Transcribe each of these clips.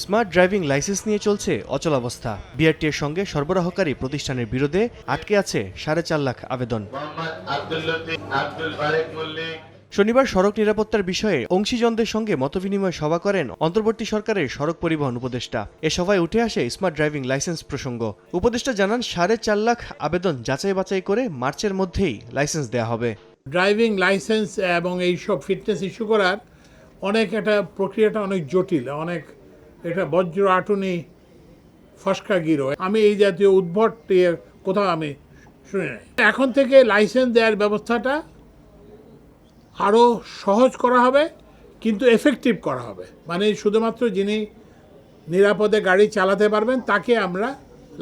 Smart driving licence নিয়ে চলছে অচলাবস্থা বিআরটি এর সঙ্গে সরবরাহকারী প্রতিষ্ঠানের বিরোধে আটকে আছে সাড়ে চার লাখ আবেদন। শনিবার সড়ক নিরাপত্তার বিষয়ে অংশীজনদের সঙ্গে মতবিনিময় সভা করেন অন্তর্বর্তী সরকারের সড়ক পরিবহন উপদেষ্টা। এ সভায় উঠে আসে স্মার্ট ড্রাইভিং লাইসেন্স প্রসঙ্গ। উপদেষ্টা জানান সাড়ে চার লাখ আবেদন যাচাই বাছাই করে মার্চের মধ্যেই লাইসেন্স দেয়া হবে। ড্রাইভিং লাইসেন্স এবং এই সব ফিটনেস ইস্যু করার অনেক একটা প্রক্রিয়াটা অনেক জটিল অনেক এটা বজ্র আটুনি ফসকা গিরো। আমি এই জাতীয় উদ্ভট কোথাও আমি শুনি নাই। এখন থেকে লাইসেন্স দেওয়ার ব্যবস্থাটা আরও সহজ করা হবে কিন্তু এফেক্টিভ করা হবে। মানে শুধুমাত্র যিনি নিরাপদে গাড়ি চালাতে পারবেন তাকে আমরা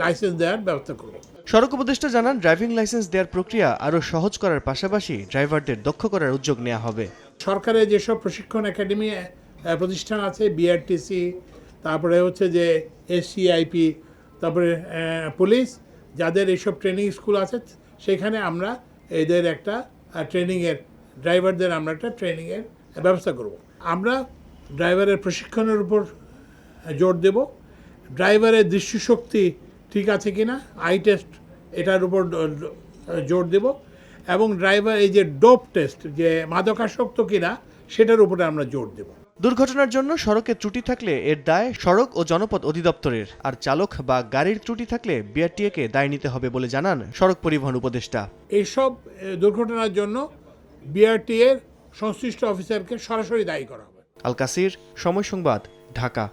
লাইসেন্স দেওয়ার ব্যবস্থা করব। সড়ক উপদেষ্টা জানান ড্রাইভিং লাইসেন্স দেওয়ার প্রক্রিয়া আরও সহজ করার পাশাপাশি ড্রাইভারদের দক্ষ করার উদ্যোগ নেওয়া হবে। সরকারের যেসব প্রশিক্ষণ একাডেমি প্রতিষ্ঠান আছে বিআরটিসি তারপরে হচ্ছে যে এসসিআইপি তারপরে পুলিশ, যাদের এইসব ট্রেনিং স্কুল আছে, সেখানে আমরা এদের একটা ট্রেনিংয়ের ড্রাইভারদের আমরা একটা ট্রেনিংয়ের ব্যবস্থা করব। আমরা ড্রাইভারের প্রশিক্ষণের উপর জোর দেব। ড্রাইভারের দৃষ্টিশক্তি ঠিক আছে কিনা আই টেস্ট এটার উপর জোর দেব। এবং ড্রাইভার এই যে ডোপ টেস্ট যে মাদকাসক্ত কিনা, সেটার উপরে আমরা জোর দেব। দুর্ঘটনার জন্য সড়কে ত্রুটি থাকলে এর দায় সড়ক ও জনপথ অধিদপ্তরের। আর চালক বা গাড়ির ত্রুটি থাকলে বিআরটিএকে দায় নিতে হবে বলে জানান সড়ক পরিবহন উপদেষ্টা। এইসব দুর্ঘটনার জন্য বিআরটিএর সংশ্লিষ্ট অফিসারকে সরাসরি দায়ী করা হবে। আল কাসির সময় সংবাদ ঢাকা।